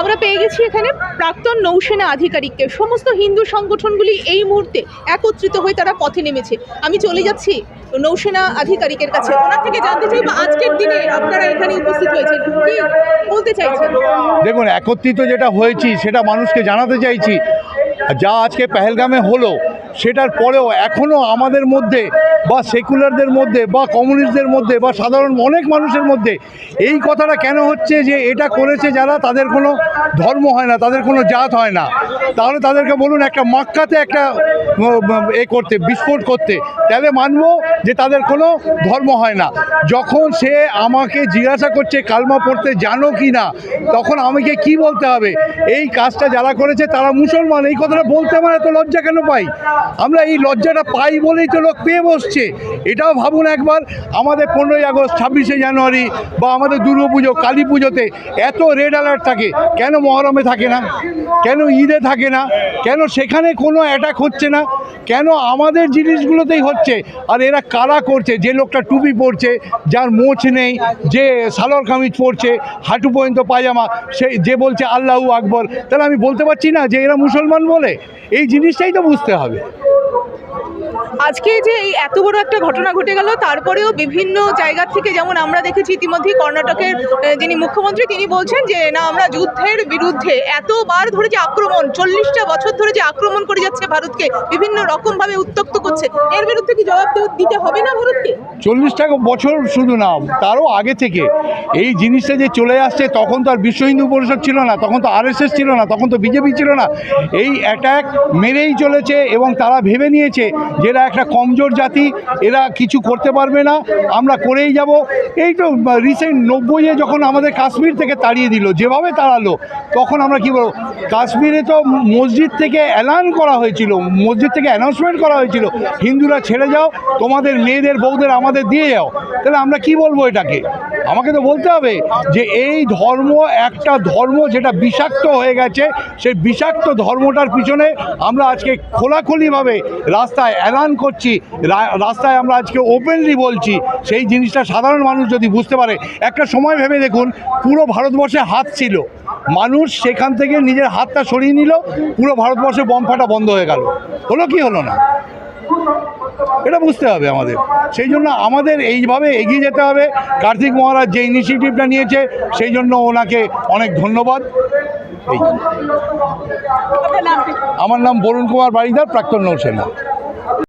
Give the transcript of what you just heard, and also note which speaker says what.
Speaker 1: আমরা পেয়ে গেছি এখানে প্রাক্তন নৌসেনা আধিকারিককে। সমস্ত হিন্দু সংগঠনগুলি এই মুহূর্তে একত্রিত হয়ে তারা পথে নেমেছে। আমি চলে যাচ্ছি নৌসেনা আধিকারিকের কাছে। ওনার থেকে জানতে চাই বা আজকের দিনে আপনারা এখানে উপস্থিত হয়েছেন কি বলতে চাইছেন?
Speaker 2: দেখুন, একত্রিত যেটা হয়েছি, সেটা মানুষকে জানাতে চাইছি। যা আজকে পেহেলগামে হলো সেটার পরেও এখনও আমাদের মধ্যে বা সেকুলারদের মধ্যে বা কমিউনিস্টদের মধ্যে বা সাধারণ অনেক মানুষের মধ্যে এই কথাটা কেন হচ্ছে যে এটা করেছে যারা তাদের কোনো ধর্ম হয় না, তাদের কোনো জাত হয় না। তাহলে তাদেরকে বলুন একটা মাক্কাতে একটা এ করতে বিস্ফোট করতে। তাহলে মানবো যে তাদের কোনো ধর্ম হয় না। যখন সে আমাকে জিজ্ঞাসা করছে, কালমা পড়তে জানো কি না? তখন আমাকে কি বলতে হবে? এই কাজটা যারা করেছে তারা মুসলমান। এই কথাটা বলতে আমার এত লজ্জা কেন পাই? আমরা এই লজ্জাটা পাই বলেই তো লোক পেয়ে বসছে। এটাও ভাবুন একবার, আমাদের পনেরোই আগস্ট, ছাব্বিশে জানুয়ারি বা আমাদের দুর্গা পুজো, কালী পুজোতে এত রেড অ্যালার্ট থাকে, কেন মহরমে থাকে না? কেন ঈদে থাকে না? কেন সেখানে কোনো অ্যাটাক হচ্ছে না? কেন আমাদের জিনিসগুলোতেই হচ্ছে? আর এরা কারা করছে? যে লোকটা টুপি পরছে, যার মোচ নেই, যে সালোয়ার কামিজ পরছে, হাঁটু পর্যন্ত পায়জামা, সে যে বলছে আল্লাহু আকবর, তাহলে আমি বলতে পারছি না যে এরা মুসলমান বলে? এই জিনিসটাই তো বুঝতে হবে।
Speaker 1: আজকে যে এই এত বড় একটা ঘটনা ঘটে গেল, তারপরেও বিভিন্ন জায়গা থেকে যেমন আমরা দেখেছি ইতিমধ্যেই কর্ণাটকের যিনি মুখ্যমন্ত্রী, তিনি বলছেন যে, না, আমরা যুদ্ধের বিরুদ্ধে এতবার ধরে যে আক্রমণ, চল্লিশটা বছর ধরে যে আক্রমণ করে যাচ্ছে ভারতকে, বিভিন্ন রকমভাবে উত্তক্ত করছে এর বিরুদ্ধে কি জবাব দিতে হবে না ভারতকে?
Speaker 2: চল্লিশ টাকা বছর শুধু না তারও আগে থেকে। এই জিনিসটা যে চলে আসছে, তখন তো আর বিশ্ব হিন্দু পরিষদ ছিল না, তখন তো আরএসএস ছিল না, তখন তো বিজেপি ছিল না। এই অ্যাট্যাক মেরেই চলেছে এবং তারা ভেবে নিয়েছে যে এরা একটা কমজোর জাতি, এরা কিছু করতে পারবে না, আমরা করেই যাব। এই তো রিসেন্ট নব্বইয়ে যখন আমাদের কাশ্মীর থেকে তাড়িয়ে দিল, যেভাবে তাড়ালো, তখন আমরা কি বলব? কাশ্মীরে তো মসজিদ থেকে অ্যালান করা হয়েছিল, মসজিদ থেকে অ্যানাউন্সমেন্ট করা হয়েছিল। হিন্দুরা ছেড়ে যাও, তোমাদের মেয়েদের, বউদের আমাদের দিয়ে যাও। তাহলে আমরা কি বলব এটাকে? আমাকে তো বলতে হবে যে এই ধর্ম, একটা ধর্ম যেটা বিষাক্ত হয়ে গেছে, সেই বিষাক্ত ধর্মটার পিছনে আমরা আজকে খোলাখুলিভাবে রাস্তায় অ্যালান করছি। রাস্তায় আমরা আজকে ওপেনলি বলছি, সেই জিনিসটা সাধারণ মানুষ যদি বুঝতে পারে। একটা সময় ভেবে দেখুন, পুরো ভারতবর্ষে হাত ছিল। মানুষ সেখান থেকে নিজের হাতটা সরিয়ে নিল, পুরো ভারতবর্ষে বম ফাটা বন্ধ হয়ে গেল। হলো কি হলো না? এটা বুঝতে হবে আমাদের। সেই জন্য আমাদের এইভাবে এগিয়ে যেতে হবে। কার্তিক মহারাজ যে ইনিশিয়েটিভটা নিয়েছে সেই জন্য ওনাকে অনেক ধন্যবাদ। এই? আমার নাম বরুণ কুমার বাড়িদার প্রাক্তন নৌসেনা